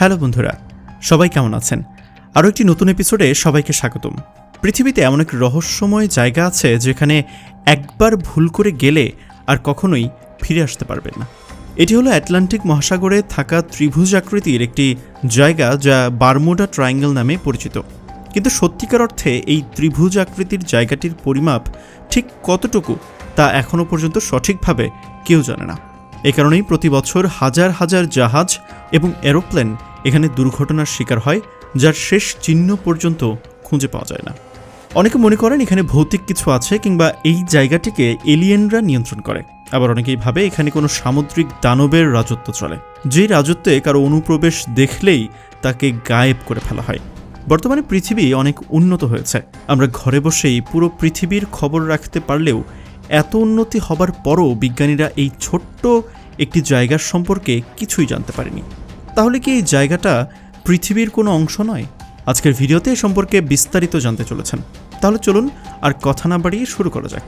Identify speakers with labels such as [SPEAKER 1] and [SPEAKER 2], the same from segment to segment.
[SPEAKER 1] Hello বন্ধুরা, সবাই কেমন আছেন? আরও একটি নতুন এপিসোডে সবাইকে স্বাগতম। পৃথিবীতে এমন এক রহস্যময় জায়গা আছে যেখানে একবার ভুল করে গেলে আর কখনোই ফিরে আসতে পারবেন না। এটি হলো অ্যাটলান্টিক মহাসাগরে থাকা ত্রিভুজ আকৃতির একটি জায়গা যা বারমুডা ট্রায়াঙ্গেল নামে পরিচিত। কিন্তু সত্যিকার অর্থে এই ত্রিভুজ আকৃতির জায়গাটির পরিমাপ ঠিক কতটুকু তা এখনও পর্যন্ত সঠিকভাবে কেউ জানে না। এ কারণেই প্রতি বছর হাজার হাজার জাহাজ এবং এরোপ্লেন এখানে দুর্ঘটনার শিকার হয়, যার শেষ চিহ্ন পর্যন্ত খুঁজে পাওয়া যায় না। অনেকে মনে করেন এখানে ভৌতিক কিছু আছে কিংবা এই জায়গাটিকে এলিয়েনরা নিয়ন্ত্রণ করে। আবার অনেকেই ভাবে এখানে কোনো সামুদ্রিক দানবের রাজত্ব চলে। যে রাজত্বে কারও অনুপ্রবেশ দেখলেই তাকে গায়েব করে ফেলা হয়। বর্তমানে পৃথিবী অনেক উন্নত হয়েছে। আমরা ঘরে বসেই পুরো পৃথিবীর খবর রাখতে পারলেও এত উন্নতি হবার পরও বিজ্ঞানীরা এই ছোট্ট একটি জায়গার সম্পর্কে কিছুই জানতে পারেনি। তাহলে কি এই জায়গাটা পৃথিবীর কোনো অংশ নয়? আজকের ভিডিওতে এ সম্পর্কে বিস্তারিত জানতে চলেছেন। তাহলে চলুন আর কথা না বাড়িয়ে শুরু করা যাক।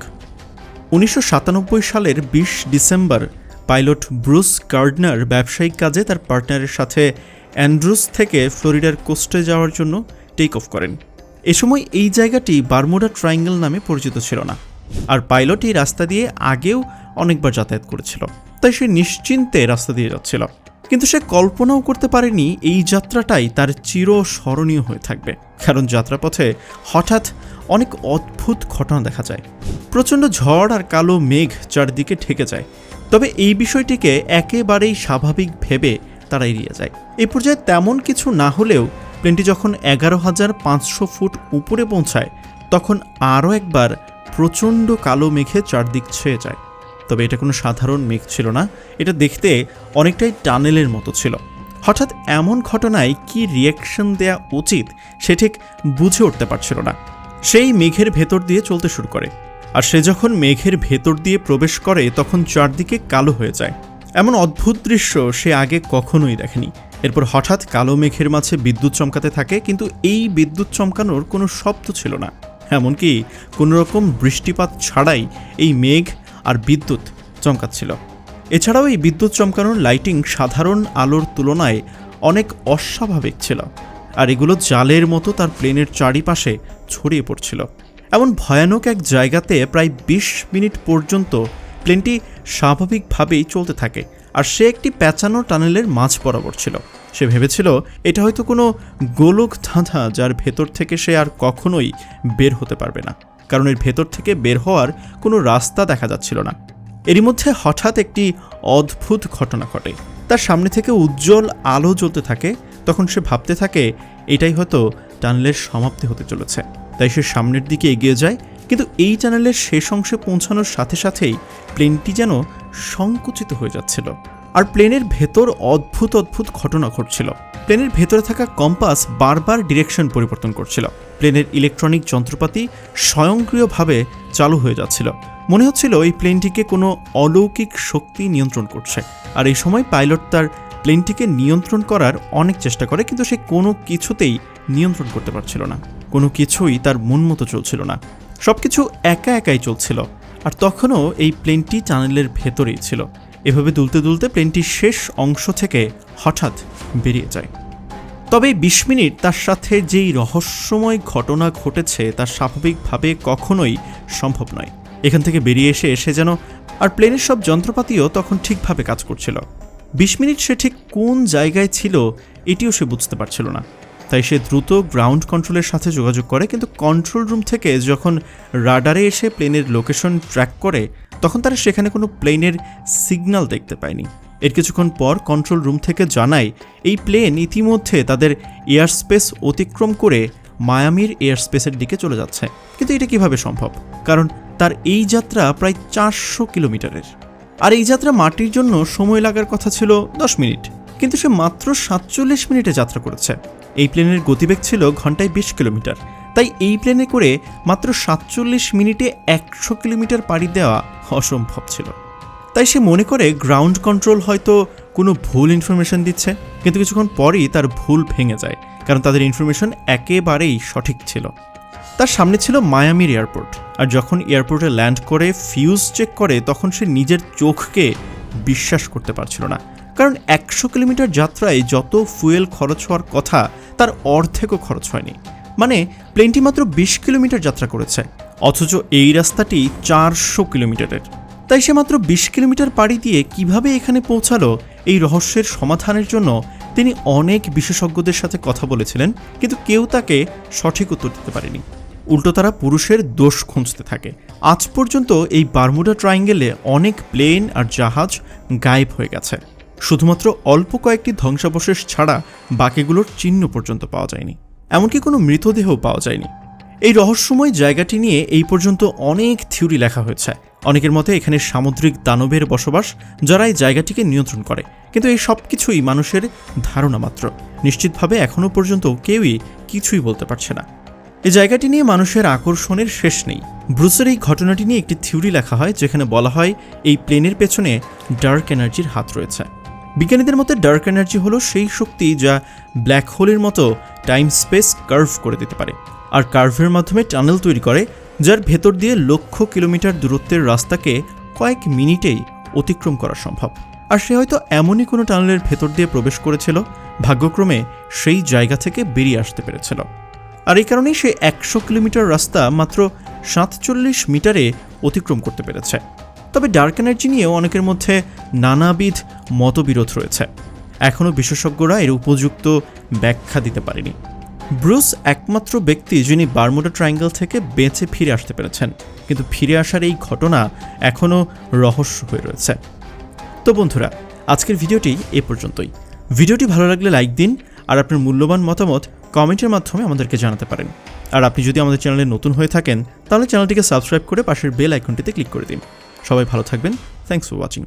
[SPEAKER 1] উনিশশো সাতানব্বই সালের বিশ ডিসেম্বর পাইলট ব্রুস গার্ডনার ব্যবসায়িক কাজে তার পার্টনারের সাথে অ্যান্ড্রুস থেকে ফ্লোরিডার কোস্টে যাওয়ার জন্য টেক অফ করেন। এ সময় এই জায়গাটি বারমুডা ট্রায়াঙ্গেল নামে পরিচিত ছিল না। আর পাইলট এই রাস্তা দিয়ে আগেও অনেকবার যাতায়াত করেছিল। তাই সে নিশ্চিন্তে রাস্তা দিয়ে যাচ্ছিল। কিন্তু সে কল্পনাও করতে পারেনি এই যাত্রাটাই তার চির স্মরণীয় হয়ে থাকবে। কারণ যাত্রাপথে হঠাৎ অনেক অদ্ভুত ঘটনা দেখা যায়। প্রচণ্ড ঝড় আর কালো মেঘ চারদিকে ঠেকে যায়। তবে এই বিষয়টিকে একেবারেই স্বাভাবিক ভেবে তারা এড়িয়ে যায়। এই পর্যায়ে তেমন কিছু না হলেও প্লেনটি যখন এগারো হাজার পাঁচশো ফুট উপরে পৌঁছায়, তখন আরও একবার প্রচণ্ড কালো মেঘে চারদিক ছেয়ে যায়। তবে এটা কোনো সাধারণ মেঘ ছিল না, এটা দেখতে অনেকটাই টানেলের মতো ছিল। হঠাৎ এমন ঘটনায় কি রিয়াকশন দেয়া উচিত, সে ঠিক বুঝে উঠতে পারছিল না। সেই মেঘের ভেতর দিয়ে চলতে শুরু করে, আর সে যখন মেঘের ভেতর দিয়ে প্রবেশ করে, তখন চারদিকে কালো হয়ে যায়। এমন অদ্ভুত দৃশ্য সে আগে কখনোই দেখেনি। এরপর হঠাৎ কালো মেঘের মাঝে বিদ্যুৎ চমকাতে থাকে, কিন্তু এই বিদ্যুৎ চমকানোর কোনো শব্দ ছিল না। এমনকি কোনো রকম বৃষ্টিপাত ছাড়াই এই মেঘ আর বিদ্যুৎ চমকাচ্ছিল। এছাড়াও এই বিদ্যুৎ চমকানোর লাইটিং সাধারণ আলোর তুলনায় অনেক অস্বাভাবিক ছিল আর এগুলো জালের মতো তার প্লেনের চারিপাশে ছড়িয়ে পড়ছিল। এমন ভয়ানক এক জায়গাতে প্রায় বিশ মিনিট পর্যন্ত প্লেনটি স্বাভাবিকভাবেই চলতে থাকে আর সে একটি প্যাঁচানো টানেলের মাঝ বরাবর ছিল। সে ভেবেছিল, এটা হয়তো কোনো গোলক ধাঁধা যার ভেতর থেকে সে আর কখনোই বের হতে পারবে না। কারণ এর ভেতর থেকে বের হওয়ার কোনো রাস্তা দেখা যাচ্ছিল না। এরই মধ্যে হঠাৎ একটি অদ্ভুত ঘটনা ঘটে। তার সামনে থেকে উজ্জ্বল আলো জ্বলতে থাকে, তখন সে ভাবতে থাকে, এটাই হয়তো টানেলের সমাপ্তি হতে চলেছে। তাই সে সামনের দিকে এগিয়ে যায়, কিন্তু এই টানেলের শেষ অংশে পৌঁছানোর সাথে সাথেই প্লেনটি যেন সংকুচিত হয়ে যাচ্ছিল। আর প্লেনের ভেতর অদ্ভুত অদ্ভুত ঘটনা ঘটছিল। প্লেনের ভেতরে থাকা কম্পাস বারবার ডিরেকশন পরিবর্তন করছিল। প্লেনের ইলেকট্রনিক যন্ত্রপাতি স্বয়ংক্রিয়ভাবে চালু হয়ে যাচ্ছিল। মনে হচ্ছিল এই প্লেনটিকে কোনো অলৌকিক শক্তি নিয়ন্ত্রণ করছে। আর এই সময় পাইলট তার প্লেনটিকে নিয়ন্ত্রণ করার অনেক চেষ্টা করে, কিন্তু সে কোনো কিছুতেই নিয়ন্ত্রণ করতে পারছিল না। কোনো কিছুই তার মন মতো চলছিল না। সব কিছু একা একাই চলছিল। আর তখনও এই প্লেনটি টানেলের ভেতরেই ছিল। এভাবে দুলতে দুলতে প্লেনটির শেষ অংশ থেকে হঠাৎ বেরিয়ে যায়। তবে বিশ মিনিট তার সাথে যেই রহস্যময় ঘটনা ঘটেছে তা স্বাভাবিকভাবে কখনোই সম্ভব নয়। এখান থেকে বেরিয়ে এসে এসে যেন আর প্লেনের সব যন্ত্রপাতিও তখন ঠিকভাবে কাজ করছিল। বিশ মিনিট সে ঠিক কোন জায়গায় ছিল এটিও সে বুঝতে পারছিল না। তাই সে দ্রুত গ্রাউন্ড কন্ট্রোলের সাথে যোগাযোগ করে, কিন্তু কন্ট্রোল রুম থেকে যখন রাডারে এসে প্লেনের লোকেশন ট্র্যাক করে তখন তারা সেখানে কোনো প্লেনের সিগন্যাল দেখতে পায়নি। এর কিছুক্ষণ পর কন্ট্রোল রুম থেকে জানায়, এই প্লেন ইতিমধ্যে তাদের এয়ার স্পেস অতিক্রম করে মায়ামির এয়ার স্পেসের দিকে চলে যাচ্ছে। কিন্তু এটা কীভাবে সম্ভব? কারণ তার এই যাত্রা প্রায় চারশো কিলোমিটারের। আর এই যাত্রা মাটির জন্য সময় লাগার কথা ছিল দশ মিনিট। কিন্তু সে মাত্র সাতচল্লিশ মিনিটে যাত্রা করেছে। এই প্লেনের গতিবেগ ছিল ঘন্টায় বিশ কিলোমিটার। তাই এই প্লেনে করে মাত্র সাতচল্লিশ মিনিটে একশো কিলোমিটার পাড়ি দেওয়া অসম্ভব ছিল। তাই সে মনে করে গ্রাউন্ড কন্ট্রোল হয়তো কোনো ভুল ইনফরমেশন দিচ্ছে, কিন্তু কিছুক্ষণ পরই তার ভুল ভেঙে যায়, কারণ তাদের ইনফরমেশন একেবারেই সঠিক ছিল। তার সামনে ছিল মায়ামির এয়ারপোর্ট আর যখন এয়ারপোর্টে ল্যান্ড করে ফিউজ চেক করে, তখন সে নিজের চোখকে বিশ্বাস করতে পারছিল না, কারণ একশো কিলোমিটার যাত্রায় যত ফুয়েল খরচ হওয়ার কথা, তার অর্ধেকও খরচ হয়নি। মানে প্লেনটি মাত্র বিশ কিলোমিটার যাত্রা করেছে, অথচ এই রাস্তাটি চারশো কিলোমিটারের। তাই সে মাত্র বিশ কিলোমিটার পাড়ি দিয়ে কীভাবে এখানে পৌঁছালো, এই রহস্যের সমাধানের জন্য তিনি অনেক বিশেষজ্ঞদের সাথে কথা বলেছিলেন, কিন্তু কেউ তাকে সঠিক উত্তর দিতে পারেনি। উল্টো তারা পুরুষের দোষ খুঁজতে থাকে। আজ পর্যন্ত এই বারমুডা ট্রায়াঙ্গেলে অনেক প্লেন আর জাহাজ গায়েব হয়ে গেছে। শুধুমাত্র অল্প কয়েকটি ধ্বংসাবশেষ ছাড়া বাকিগুলোর চিহ্ন পর্যন্ত পাওয়া যায়নি। এমনকি কোনো মৃতদেহ পাওয়া যায়নি। এই রহস্যময় জায়গাটি নিয়ে এই পর্যন্ত অনেক থিওরি লেখা হয়েছে। অনেকের মতে এখানে সামুদ্রিক দানবের বসবাস, যারা এই জায়গাটিকে নিয়ন্ত্রণ করে। কিন্তু এই সব কিছুই মানুষের ধারণা মাত্র। নিশ্চিতভাবে এখনও পর্যন্ত কেউই কিছুই বলতে পারছে না। এই জায়গাটি নিয়ে মানুষের আকর্ষণের শেষ নেই। ব্রুসের এই ঘটনাটি নিয়ে একটি থিওরি লেখা হয়, যেখানে বলা হয় এই প্লেনের পেছনে ডার্ক এনার্জির হাত রয়েছে। বিজ্ঞানীদের মতে ডার্ক এনার্জি হলো সেই শক্তি যা ব্ল্যাক হোলের মতো টাইম স্পেস কার্ভ করে দিতে পারে। আর কার্ভের মাধ্যমে টানেল তৈরি করে, যার ভেতর দিয়ে লক্ষ কিলোমিটার দূরত্বের রাস্তাকে কয়েক মিনিটেই অতিক্রম করা সম্ভব। আর সে হয়তো এমনই কোনো টানেলের ভেতর দিয়ে প্রবেশ করেছিল, ভাগ্যক্রমে সেই জায়গা থেকে বেরিয়ে আসতে পেরেছিল। আর এই কারণেই সে একশো কিলোমিটার রাস্তা মাত্র সাতচল্লিশ মিটারে অতিক্রম করতে পেরেছে। তবে ডার্ক এনার্জি নিয়েও অনেকের মধ্যে নানাবিধ মতবিরোধ রয়েছে। এখনও বিশেষজ্ঞরা এর উপযুক্ত ব্যাখ্যা দিতে পারেনি। ব্রুস একমাত্র ব্যক্তি যিনি বারমুডা ট্রায়াঙ্গেল থেকে বেঁচে ফিরে আসতে পেরেছেন। কিন্তু ফিরে আসার এই ঘটনা এখনও রহস্য হয়ে রয়েছে। তো বন্ধুরা, আজকের ভিডিওটি এ পর্যন্তই। ভিডিওটি ভালো লাগলে লাইক দিন আর আপনার মূল্যবান মতামত কমেন্টের মাধ্যমে আমাদেরকে জানাতে পারেন। আর আপনি যদি আমাদের চ্যানেলে নতুন হয়ে থাকেন, তাহলে চ্যানেলটিকে সাবস্ক্রাইব করে পাশের বেল আইকনটিতে ক্লিক করে দিন। সবাই ভালো থাকবেন। Thanks for watching